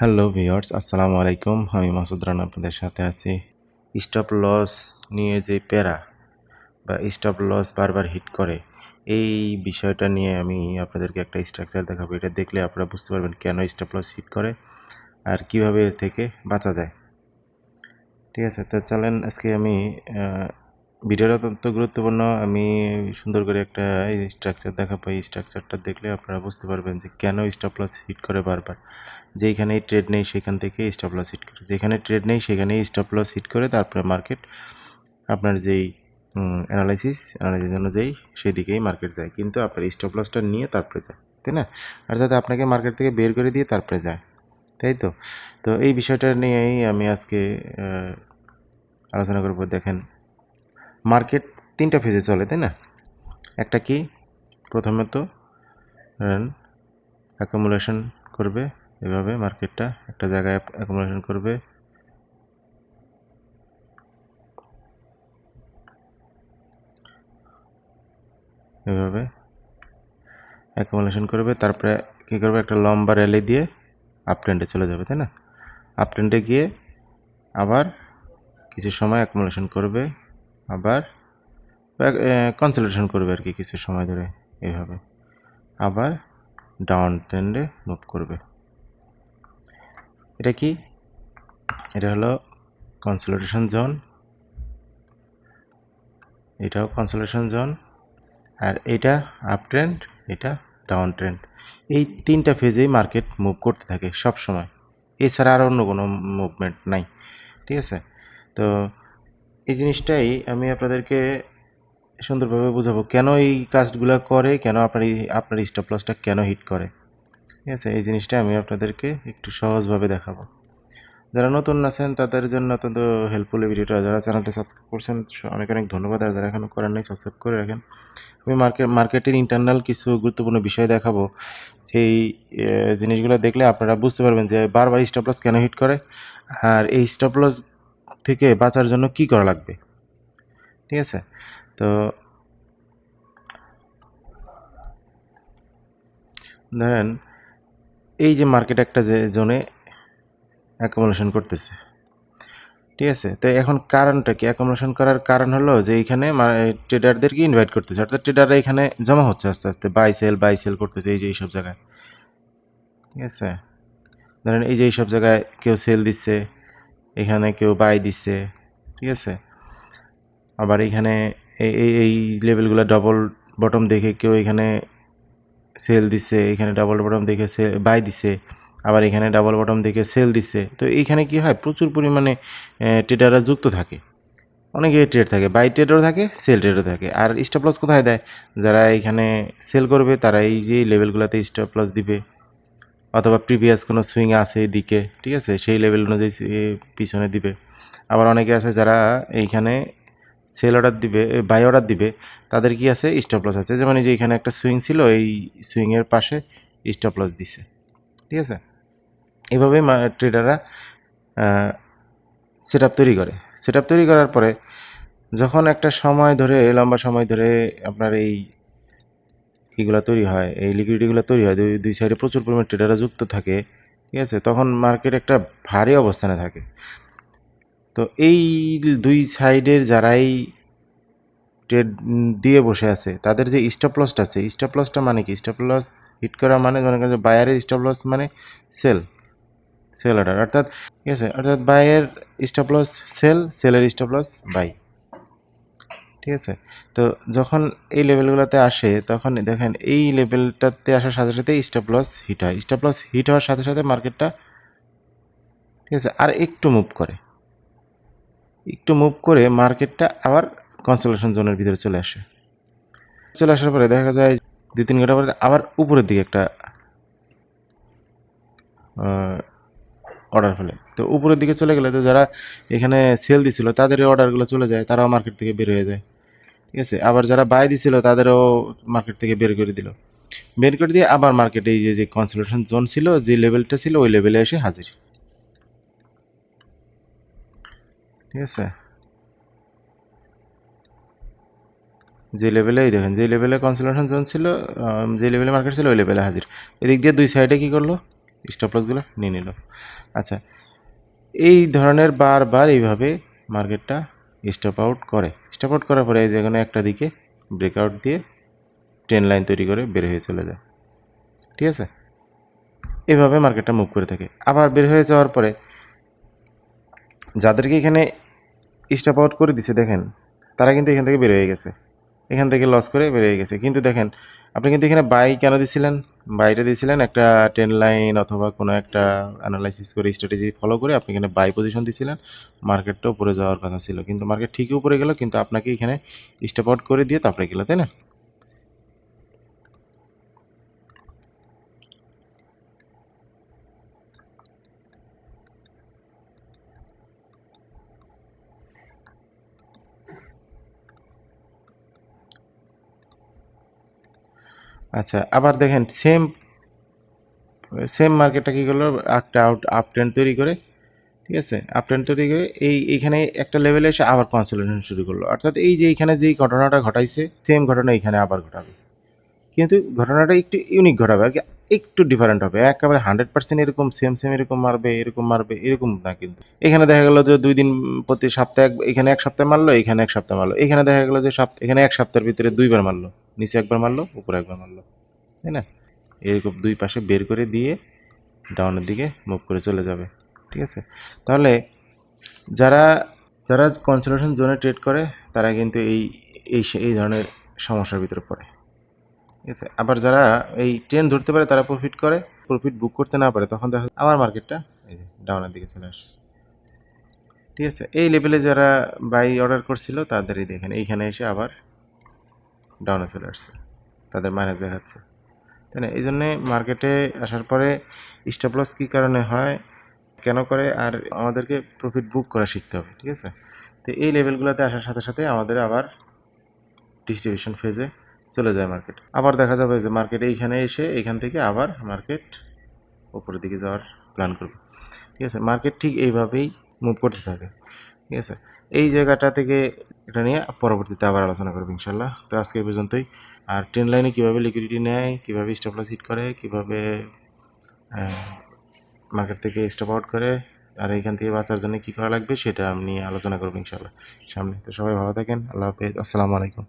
Hello viewers আসসালামু আলাইকুম। আমি মাসুদ রানা আপনাদের সাথে আছি। স্টপ লস নিয়ে যে প্যারা বা স্টপ লস বারবার হিট করে, এই বিষয়টা নিয়ে আমি আপনাদেরকে একটা স্ট্রাকচার দেখাবো। এটা দেখলে আপনারা বুঝতে পারবেন কেন স্টপ লস হিট করে আর কীভাবে এর থেকে বাঁচা যায়। ঠিক আছে, তো চলেন আজকে আমি ভিডিওটা অত্যন্ত গুরুত্বপূর্ণ। আমি সুন্দর করে একটা স্ট্রাকচার দেখা পাই। স্ট্রাকচারটা দেখলে আপনারা বুঝতে পারবেন যে কেন স্টপ লস হিট করে বারবার। যেখানেই ট্রেড নেই সেখান থেকে স্টপ লস হিট করে। যেখানে ট্রেড নেই সেখানেই স্টপ লস হিট করে তারপরে মার্কেট আপনার যেই অ্যানালাইসিস অ্যানালাইসিস অনুযায়ী সেই দিকেই মার্কেট যায়। কিন্তু আপনার স্টপ লসটা নিয়ে তারপরে যায়, তাই না? যাতে আপনাকে মার্কেট থেকে বের করে দিয়ে তারপরে যায়, তাই তো? তো এই বিষয়টা নিয়েই আমি আজকে আলোচনা করব। দেখেন মার্কেট তিনটা ফেজে চলে, তাই না? একটা কি? প্রথমে তো অ্যাকুমুলেশন করবে এভাবে মার্কেটটা একটা জায়গায় অ্যাকুমুলেশন করবে। এভাবে অ্যাকুমুলেশন করবে, তারপরে কী করবে? একটা লম্বা র্যালি দিয়ে আপ ট্রেন্ডে চলে যাবে, তাই না? আপ ট্রেন্ডে গিয়ে আবার কিছু সময় অ্যাকুমুলেশন করবে। আবার কনসেন্ট্রেশন করবে আর কি কিছু সময় ধরে এইভাবে। আবার ডাউন ট্রেন্ডে মুভ করবে। এটা কি? এটা হলো কনসোলিডেশন জোন এটাও কনসোলিডেশন জোন আর এটা আপ ট্রেন্ড এটা ডাউন ট্রেন্ড এই তিনটা ফেজেই মার্কেট মুভ করতে থাকে সব সময় এছাড়া আর অন্য কোনো মুভমেন্ট নাই। ঠিক আছে? তো এই জিনিসটাই আমি আপনাদেরকে সুন্দরভাবে বোঝাবো। কেন এই কাজগুলো করে? কেন আপনার আপনার স্টপ লসটা কেন হিট করে? ঠিক আছে? এই জিনিসটা আমি আপনাদেরকে একটু সহজভাবে দেখাবো। যারা নতুন আছেন, তাদের জন্য অত্যন্ত হেল্পফুল এই ভিডিওটা। যারা চ্যানেলটা সাবস্ক্রাইব করছেন অনেক অনেক ধন্যবাদ। আর যারা এখনও করেন নাই সাবস্ক্রাইব করে রাখেন। আমি মার্কেট মার্কেটের ইন্টারনাল কিছু গুরুত্বপূর্ণ বিষয় দেখাবো। সেই জিনিসগুলো দেখলে আপনারা বুঝতে পারবেন যে বারবার স্টপ লস কেন হিট করে? আর এই স্টপ লস থেকে বাঁচার জন্য কি করা লাগবে? ঠিক আছে? তো ধরেন, এই যে মার্কেট একটা যে জোনে অ্যাকোমোডেশন করতেছে। ঠিক আছে? তো এখন কারণটা কি? অ্যাকোমোডেশন করার কারণ হলো যে এইখানে ট্রেডারদেরকে ইনভাইট করতেছে। অর্থাৎ ট্রেডাররা এখানে জমা হচ্ছে আস্তে আস্তে বাই সেল বাই সেল করতেছে এই যে এইসব জায়গায়। ঠিক আছে? ধরেন এই যে এইসব জায়গায় কেউ সেল দিচ্ছে। এখানে কেউ বাই দিছে, ঠিক আছে? আবার এখানে এই এই লেভেলগুলো ডবল বটম দেখে কেউ এখানে সেল দিছে, এখানে ডাবল বটম দেখে সে বাই দিছে, আবার এখানে ডাবল বটম দেখে সেল দিছে। তো এইখানে কি হয়? প্রচুর পরিমাণে ট্রেডাররা যুক্ত থাকে। অনেকে ট্রেড থাকে বাই ট্রেডও থাকে সেল ট্রেডও থাকে। আর স্টপ লস কোথায় দেয়? যারা এখানে সেল করবে, তারা এই যে লেভেলগুলোতে স্টপ লস দিবে। অথবা প্রিভিয়াস কোনো সুইং আছে এদিকে, ঠিক আছে? সেই লেভেল অনুযায়ী পিছনে দিবে। আবার অনেকে আছে যারা এইখানে সেল অর্ডার দিবে বাই অর্ডার দিবে, তাদের কি আছে? স্টপ লস আছে। যেমন এই যে এখানে একটা সুইং ছিল, এই সুইংয়ের পাশে স্টপ লস দিছে। ঠিক আছে? এভাবেই ট্রেডাররা সেট তৈরি করে। সেট তৈরি করার পরে যখন একটা সময় ধরে, লম্বা সময় ধরে আপনার এই এগুলো তৈরি হয়, এই লিকুইডিটিগুলো তৈরি হয়, দুই দুই সাইডে প্রচুর পরিমাণ ট্রেডাররা যুক্ত থাকে, ঠিক আছে? তখন মার্কেট একটা ভারী অবস্থানে থাকে। তো এই দুই সাইডের যারাই ট্রেড দিয়ে বসে আছে, তাদের যে স্টপ লসটা আছে স্টপ লসটা মানে কি? স্টপ লস হিট করা মানে মনে করেন বায়ারের স্টপ লস মানে সেল সেল অর্ডার অর্থাৎ, ঠিক আছে? অর্থাৎ বায়ের স্টপ লস সেল সেলের স্টপ লস বাই ঠিক আছে? তো যখন এই লেভেলগুলোতে আসে, তখন দেখেন এই লেভেলটাতে আসার সাথে সাথে স্টপ লস হিট হয়। স্টপ লস হিট হওয়ার সাথে সাথে মার্কেটটা ঠিক আছে? আর একটু মুভ করে। একটু মুভ করে মার্কেটটা আবার কনসোলেশন জোনের ভিতরে চলে আসে। চলে আসার পরে দেখা যায় দুই তিন ঘণ্টা পরে আবার উপরের দিকে একটা অর্ডার ফেলে। তো উপরের দিকে চলে গেলে তো যারা এখানে সেল দিছিল তাদের অর্ডারগুলো চলে যায়, তারাও মার্কেট থেকে বের হয়ে যায়। ঠিক আছে? আবার যারা বাই দিছিল, তাদেরও মার্কেট থেকে বের করে দিল। বের করে দিয়ে আবার মার্কেটে এই যে কনসোলেশন জোন ছিল, যে লেভেলটা ছিল, ওই লেভেলে এসে হাজির। ঠিক আছে? যে লেভেলে এই দেখেন, যে লেভেলে কনসোলেশন জোন ছিল যে লেভেলে মার্কেট ছিল, ওই লেভেলে হাজির। এদিক দিয়ে দুই সাইডে কি করল? স্টপ লসগুলো নিয়ে নিল। আচ্ছা এই ধরনের বারবার এইভাবে মার্কেটটা স্টপ আউট করে। স্টপ আউট করার পরে এই যে কোনো একটা দিকে ব্রেকআউট দিয়ে ট্রেন লাইন তৈরি করে বের হয়ে চলে যায়। ঠিক আছে? এভাবে মার্কেটটা মুভ করে থাকে। আবার বের হয়ে যাওয়ার পরে যাদেরকে এখানে স্টপ আউট করে দিছে, দেখেন, তারা কিন্তু এখান থেকে বের হয়ে গেছে। এখান থেকে লস করে বের হয়ে গেছে। কিন্তু দেখেন, আপনি কিন্তু এখানে বাই কেন দিছিলেন? বাইরে দিয়েছিলেন একটা টেন লাইন অথবা কোনো একটা অ্যানালাইসিস করে স্ট্র্যাটেজি ফলো করে আপনি এখানে বাই পজিশন দিয়েছিলেন। মার্কেটটা উপরে যাওয়ার কথা ছিল। কিন্তু মার্কেট ঠিকই উপরে গেল, কিন্তু আপনাকে এখানে স্টপ আউট করে দিয়ে তারপরে গেলো, তাই না? আচ্ছা আবার দেখেন সেম সেম মার্কেটটা কী করল? একটা আউট আপ ট্রেন্ড তৈরি করে, ঠিক আছে? আপ ট্রেন্ড তৈরি করে, এই, এইখানে একটা লেভেলে এসে আবার কনসোলেশন শুরু করল। অর্থাৎ এই যে এইখানে যেই ঘটনাটা ঘটাইছে সেম ঘটনা এইখানে আবার ঘটাবে। কিন্তু ঘটনাটা একটু ইউনিক ঘটাবে, আর কি একটু ডিফারেন্ট হবে। একেবারে হান্ড্রেড পার্সেন্ট এরকম সেম সেম এরকম মারবে এরকম মারবে, এরকম না কিন্তু। এখানে দেখা গেলো যে দুই দিন প্রতি সপ্তাহে এখানে এক সপ্তাহ মারলো, এখানে এক সপ্তাহ মারলো। এখানে দেখা গেলো যে সপ্তাহ, এখানে এক সপ্তাহের ভিতরে দুইবার মারলো। নিচে একবার মারলো, উপরে একবার মারলো। তাই না? এরকম দুই পাশে বের করে দিয়ে ডাউনের দিকে মুভ করে চলে যাবে। ঠিক আছে? তাহলে যারা যারা কনসেন্ট্রেশন জোনে ট্রেড করে, তারা কিন্তু এই এই এই ধরনের সমস্যার ভিতরে পড়ে। ঠিক আছে? আবার যারা এই ট্রেন ধরতে পারে, তারা প্রফিট করে। প্রফিট বুক করতে না পারে, তখন দেখা আবার মার্কেটটা এই ডাউনের দিকে চলে আসে ঠিক আছে? এই লেভেলে যারা বাই অর্ডার করছিল, তাদেরই দেখেন। এইখানে এসে আবার ডাউনে চলে আসছে। তাদের মাইনাস দেখাচ্ছে। তাই না? এই জন্যে মার্কেটে আসার পরে স্টপ লস কী কারণে হয়, কেন করে, আর আমাদেরকে প্রফিট বুক করা শিখতে হবে, ঠিক আছে? তো এই লেভেলগুলোতে আসার সাথে সাথে আমাদের আবার ডিস্ট্রিবিউশন ফেজে চলে যায় মার্কেট আবার দেখা যাবে যে মার্কেট এইখানে এসে এখান থেকে আবার মার্কেট ওপরের দিকে যাওয়ার প্ল্যান করবে। ঠিক আছে? মার্কেট ঠিক এইভাবেই মুভ করতে থাকে। ঠিক আছে? এই জায়গাটা থেকে এটা নিয়ে পরবর্তীতে আবার আলোচনা করব ইনশাল্লাহ। তো আজকে পর্যন্তই। আর ট্রেন লাইনে কীভাবে লিকুইডিটি নেয়, কীভাবে স্টপ লস হিট করে, কীভাবে মার্কেট থেকে স্টপ আউট করে, আর এইখান থেকে বাঁচার জন্য কী করা লাগবে সেটা আমি আলোচনা করব ইনশাল্লাহ সামনে। তো সবাই ভালো থাকেন। আল্লাহ হাফেজ। আসসালামু আলাইকুম।